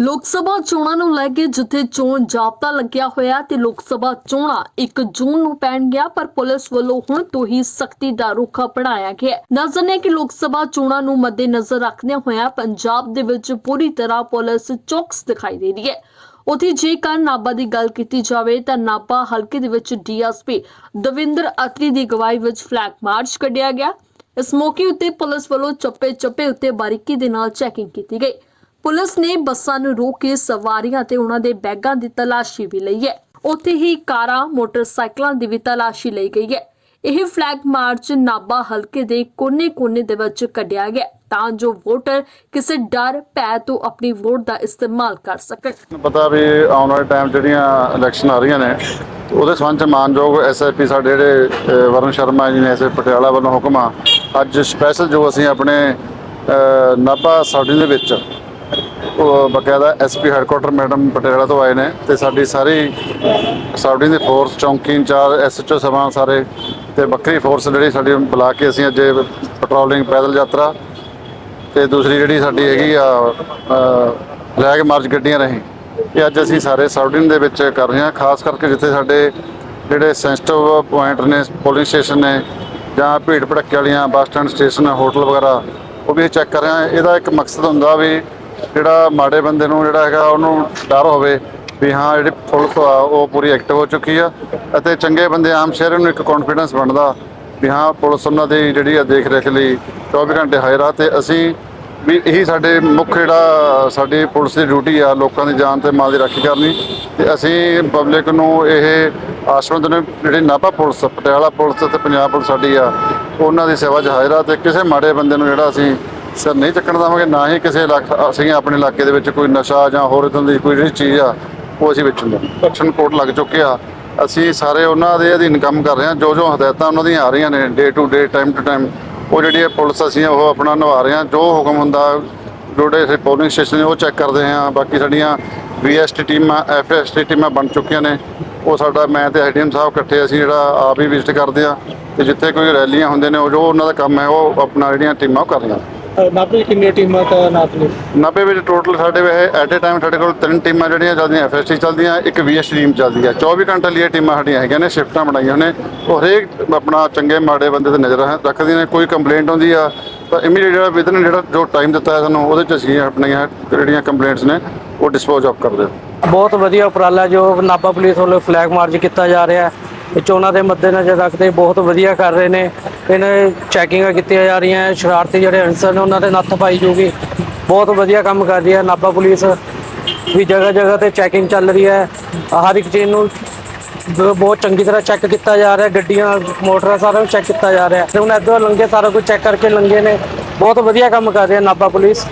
ਲੋਕ ਸਭਾ ਚੋਣਾਂ ਨੂੰ ਲੈ ਕੇ ਜਿੱਥੇ ਚੋਣ ਜਾਬਤਾ ਲੱਗਿਆ ਹੋਇਆ ਤੇ ਲੋਕ ਸਭਾ ਚੋਣਾਂ 1 ਜੂਨ ਨੂੰ ਪੈਣਗੀਆਂ ਪਰ ਪੁਲਿਸ ਵੱਲੋਂ ਹੁਣ ਤੋਂ ਹੀ ਸਖਤੀ ਦਾ ਰੁਖ ਅਪਣਾਇਆ ਗਿਆ ਹੈ ਕਿ ਲੋਕ ਸਭਾ ਚੋਣਾਂ ਨੂੰ ਮੱਦੇਨਜ਼ਰ ਰੱਖਦਿਆਂ ਹੋਇਆ ਪੰਜਾਬ ਦੇ ਵਿੱਚ ਪੂਰੀ ਤਰ੍ਹਾਂ ਪੁਲਿਸ ਚੌਕਸ ਦਿਖਾਈ ਦੇ ਰਹੀ ਹੈ। ਉਥੇ ਜੇਕਰ ਨਾਭਾ ਦੀ ਗੱਲ ਕੀਤੀ ਜਾਵੇ ਤਾਂ ਨਾਭਾ ਹਲਕੇ ਦੇ ਵਿੱਚ ਡੀਐਸਪੀ ਦਵਿੰਦਰ ਅਤਰੀ ਦੀ ਅਗਵਾਈ ਵਿੱਚ ਫਲੈਗ ਮਾਰਚ ਕੱਢਿਆ ਗਿਆ। ਇਸ ਮੌਕੇ ਉੱਤੇ ਪੁਲਿਸ ਵੱਲੋਂ ਚੱਪੇ ਚੱਪੇ ਉੱਤੇ ਬਾਰੀਕੀ ਦੇ ਨਾਲ ਚੈਕਿੰਗ ਕੀਤੀ ਗਈ। ਪੁਲਿਸ ਨੇ ਬੱਸਾਂ ਨੂੰ ਰੋਕ ਕੇ ਸਵਾਰੀਆਂ ਤੇ ਉਹਨਾਂ ਦੇ ਬੈਗਾਂ ਦੀ ਤਲਾਸ਼ੀ ਵੀ ਲਈ ਹੈ। ਉੱਥੇ ਹੀ ਕਾਰਾਂ, ਮੋਟਰਸਾਈਕਲਾਂ ਦੀ ਵੀ ਤਲਾਸ਼ੀ ਲਈ ਗਈ ਹੈ। ਇਹ ਫਲੈਗ ਮਾਰਚ ਨਾਭਾ ਹਲਕੇ ਦੇ ਕੋਨੇ-ਕੋਨੇ ਦੇ ਵਿੱਚ ਕੱਢਿਆ ਗਿਆ ਤਾਂ ਜੋ ਵੋਟਰ ਕਿਸੇ ਡਰ, ਭੈ ਤੋਂ ਆਪਣੀ ਵੋਟ ਦਾ ਇਸਤੇਮਾਲ ਕਰ ਸਕਣ। ਪਤਾ ਵੀ ਆਉਣ ਵਾਲੇ ਟਾਈਮ ਜਿਹੜੀਆਂ ਇਲੈਕਸ਼ਨ ਆ ਰਹੀਆਂ ਨੇ ਤੇ ਉਹਦੇ ਸੰਬੰਧ ਚ ਮਾਨਯੋਗ ਐਸਐਸਪੀ ਸਾਡੇ ਜਿਹੜੇ ਅ, ਵਰਨ ਸ਼ਰਮਾ ਜੀ ਨੇ ਐਸੇ ਪਟਿਆਲਾ ਵੱਲੋਂ ਹੁਕਮ ਆ। ਅੱਜ ਸਪੈਸ਼ਲ ਜੋ ਅਸੀਂ ਆਪਣੇ ਨਾਭਾ ਸਾਡੀ ਦੇ ਵਿੱਚ ਉਹ ਬਕਾਇਦਾ ਐਸਪੀ ਹੈੱਡਕੁਆਟਰ ਮੈਡਮ ਪਟਿਆਲਾ ਤੋਂ ਆਏ ਨੇ ਤੇ ਸਾਡੀ ਸਾਰੀ ਸਾਡੀ ਦੇ ਫੋਰਸ ਚੌਂਕੀ ਇੰਚਾਰਜ ਐਸਐਚਓ ਸਭਾ ਸਾਰੇ ਤੇ ਵੱਖਰੀ ਫੋਰਸ ਜਿਹੜੀ ਸਾਡੀ ਬੁਲਾ ਕੇ ਅਸੀਂ ਅੱਜ ਪੈਟਰੋਲਿੰਗ ਪੈਦਲ ਯਾਤਰਾ ਤੇ ਦੂਸਰੀ ਜਿਹੜੀ ਸਾਡੀ ਹੈਗੀ ਆ ਫਲੈਗ ਮਾਰਚ ਗੱਡੀਆਂ ਰਹੀ ਇਹ ਅੱਜ ਅਸੀਂ ਸਾਰੇ ਸਾਊਡਿਨ ਦੇ ਵਿੱਚ ਕਰ ਰਹੇ ਹਾਂ, ਖਾਸ ਕਰਕੇ ਜਿੱਥੇ ਸਾਡੇ ਜਿਹੜੇ ਸੈਂਸਿਟਿਵ ਪੁਆਇੰਟ ਨੇ ਪੋਲਿੰਗ ਸਟੇਸ਼ਨ ਨੇ ਜਾਂ ਭੀੜ ਭੜੱਕੇ ਵਾਲੀਆਂ ਬੱਸ ਸਟੈਂਡ ਸਟੇਸ਼ਨ ਹੋਟਲ ਵਗੈਰਾ, ਉਹ ਵੀ ਚੈੱਕ ਕਰ ਰਹੇ ਹਾਂ। ਇਹਦਾ ਇੱਕ ਮਕਸਦ ਹੁੰਦਾ ਵੀ ਜਿਹੜਾ ਮਾੜੇ ਬੰਦੇ ਨੂੰ ਜਿਹੜਾ ਹੈਗਾ ਉਹਨੂੰ ਡਰ ਹੋਵੇ ਵੀ ਹਾਂ, ਜਿਹੜੀ ਪੁਲਿਸ ਆ, ਉਹ ਪੂਰੀ ਐਕਟਿਵ ਹੋ ਚੁੱਕੀ ਆ ਅਤੇ ਚੰਗੇ ਬੰਦੇ ਆਮ ਸ਼ਹਿਰ ਨੂੰ ਇੱਕ ਕੌਨਫੀਡੈਂਸ ਬਣਦਾ ਵੀ ਹਾਂ, ਪੁਲਿਸ ਉਹਨਾਂ ਦੀ ਜਿਹੜੀ ਆ ਦੇਖ ਰੇਖ ਲਈ 24 ਘੰਟੇ ਹਾਜ਼ਰ ਆ ਤੇ ਅਸੀਂ ਵੀ ਇਹੀ ਸਾਡੇ ਮੁੱਖ ਜਿਹੜਾ ਸਾਡੀ ਪੁਲਿਸ ਦੀ ਡਿਊਟੀ ਆ, ਲੋਕਾਂ ਦੀ ਜਾਨ ਤੇ ਮਾਲ ਦੀ ਰਾਖੀ ਕਰਨੀ। ਤੇ ਅਸੀਂ ਪਬਲਿਕ ਨੂੰ ਇਹ ਆਸ਼ਵੰਦ ਨੇ ਜਿਹੜੀ ਨਾਭਾ ਪੁਲਿਸ, ਪਟਿਆਲਾ ਪੁਲਿਸ ਤੇ ਪੰਜਾਬ ਪੁਲਿਸ ਸਾਡੀ ਆ, ਉਹਨਾਂ ਦੀ ਸੇਵਾ 'ਚ ਹਾਜ਼ਰ ਆ ਤੇ ਕਿਸੇ ਮਾੜੇ ਬੰਦੇ ਨੂੰ ਜਿਹੜਾ ਅਸੀਂ ਸਿਰ ਨਹੀਂ ਚੱਕਣ ਦੇਵਾਂਗੇ, ਨਾ ਹੀ ਕਿਸੇ ਇਲਾਕਾ, ਅਸੀਂ ਆਪਣੇ ਇਲਾਕੇ ਦੇ ਵਿੱਚ ਕੋਈ ਨਸ਼ਾ ਜਾਂ ਹੋਰ ਇਦਾਂ ਦੀ ਕੋਈ ਜਿਹੜੀ ਚੀਜ਼ ਆ, ਉਹ ਅਸੀਂ ਵੇਚਣ ਦਾ ਐਕਸ਼ਨ ਕੋਡ ਲੱਗ ਚੁੱਕੇ ਆ ਅਸੀਂ ਸਾਰੇ ਉਹਨਾਂ ਦੇ ਅਧੀਨ ਕੰਮ ਕਰ ਰਹੇ ਹਾਂ ਜੋ ਜੋ ਹਦਾਇਤਾਂ ਉਹਨਾਂ ਦੀਆਂ ਆ ਰਹੀਆਂ ਨੇ day to day time to time ਉਹ ਜਿਹੜੀ ਹੈ ਪੁਲਿਸ ਅਸੀਂ ਉਹ ਆਪਣਾ ਨਿਭਾ ਰਹੇ ਹਾਂ, ਜੋ ਹੁਕਮ ਹੁੰਦਾ, ਜਿਹੜੇ ਅਸੀਂ ਪੋਲਿੰਗ ਸਟੇਸ਼ਨ ਉਹ ਚੈੱਕ ਕਰਦੇ ਹਾਂ। ਬਾਕੀ ਸਾਡੀਆਂ ਵੀਐਸਟੀ ਟੀਮਾਂ ਐਫਐਸਟੀ ਟੀਮਾਂ ਬਣ ਚੁੱਕੀਆਂ ਨੇ। ਉਹ ਸਾਡਾ, ਮੈਂ ਤੇ ਐਸਡੀਐਮ ਸਾਹਿਬ ਇਕੱਠੇ ਅਸੀਂ ਜਿਹੜਾ ਆਪ ਹੀ ਵਿਜ਼ਿਟ ਕਰਦੇ ਹਾਂ। ਤੇ ਜਿੱਥੇ ਕੋਈ ਰੈਲੀਆਂ ਹੁੰਦੇ ਨੇ, ਉਹ ਜੋ ਉਹਨਾਂ ਦਾ ਕੰਮ ਹੈ, ਉਹ ਆਪਣਾ ਜਿਹੜੀਆਂ ਟੀਮਾਂ ਉਹ ਕਰ ਰਹੀਆਂ ਨਾਭੇ ਕਿੰਨੀਆਂ ਟੀਮਾਂ ਤਾਇਨਾਤ ਨੇ 90 ਵਿੱਚ ਟੋਟਲ ਸਾਡੇ ਵੇ ਐਟ ਏ ਟਾਈਮ ਸਾਡੇ ਕੋਲ ਤਿੰਨ ਟੀਮਾਂ ਜਿਹੜੀਆਂ ਚੱਲਦੀਆਂ ਐਫਐਸਟੀ ਚੱਲਦੀਆਂ ਇੱਕ ਵੀਐਸ ਟੀਮ ਚੱਲਦੀ ਹੈ 24 ਘੰਟੇ ਲਈ ਟੀਮਾਂ ਸਾਡੀਆਂ ਹੈਗੀਆਂ ਨੇ ਸ਼ਿਫਟਾਂ ਬਣਾਈਆਂ ਨੇ। ਉਹ ਹਰੇਕ ਆਪਣਾ ਚੰਗੇ ਮਾੜੇ ਬੰਦੇ ਤੇ ਨਜ਼ਰ ਰੱਖ- ਰੱਖਦੀਆਂ ਨੇ ਕੋਈ ਕੰਪਲੇਂਟ ਹੁੰਦੀ ਆ ਤਾਂ ਇਮੀਡੀਏਟ ਜਿਹੜਾ ਵਿਦਨ ਜਿਹੜਾ ਜੋ ਟਾਈਮ ਦਿੱਤਾ ਹੈ ਸਾਨੂੰ ਉਹਦੇ ਚ ਅਸੀਂ ਆਪਣੀਆਂ ਜਿਹੜੀਆਂ ਕੰਪਲੇਂਟਸ ਨੇ ਉਹ ਡਿਸਪੋਜ਼ ਆਫ ਕਰਦੇ ਬਹੁਤ ਵਧੀਆ ਉਪਰਾਲਾ ਜੋ ਨਾਭਾ ਪੁਲਿਸ ਵੱਲੋਂ ਫਲੈਗ ਮਾਰਚ ਕੀਤਾ ਜਾ ਰਿਹਾ ਹੈ। ਚੋਣਾਂ ਦੇ ਮੱਦੇਨਜ਼ਰ ਰੱਖਦੇ, ਬਹੁਤ ਵਧੀਆ ਕਰ ਰਹੇ ਨੇ। ਇਹਨਾਂ ਚੈਕਿੰਗਾਂ ਕੀਤੀਆਂ ਜਾ ਰਹੀਆਂ, ਸ਼ਰਾਰਤੀ ਜਿਹੜੇ ਅਨਸਰ ਨੇ, ਉਹਨਾਂ ਦੇ ਨੱਥ ਪਾਈ ਜੂਗੀ। ਬਹੁਤ ਵਧੀਆ ਕੰਮ ਕਰ ਰਹੀ ਹੈ, ਨਾਭਾ ਪੁਲਿਸ ਵੀ ਜਗ੍ਹਾ ਜਗ੍ਹਾ ਤੇ ਚੈਕਿੰਗ ਚੱਲ ਰਹੀ ਹੈ। ਹਰ ਇੱਕ ਚੀਜ਼ ਨੂੰ ਬ- ਬਹੁਤ ਚੰਗੀ ਤਰ੍ਹਾਂ ਚੈੱਕ ਕੀਤਾ ਜਾ ਰਿਹਾ, ਗੱਡੀਆਂ, ਮੋਟਰਾਂ ਸਾਰਾ ਕੁਝ ਚੈੱਕ ਕੀਤਾ ਜਾ ਰਿਹਾ। ਤੇ ਹੁਣ ਇੱਧਰੋਂ ਲੰਘੇ, ਸਾਰਾ ਕੁਝ ਚੈੱਕ ਕਰਕੇ ਲੰਘੇ ਨੇ। ਬਹੁਤ ਵਧੀਆ ਕੰਮ ਕਰ ਰਹੀ ਹੈ ਨਾਭਾ ਪੁਲਿਸ।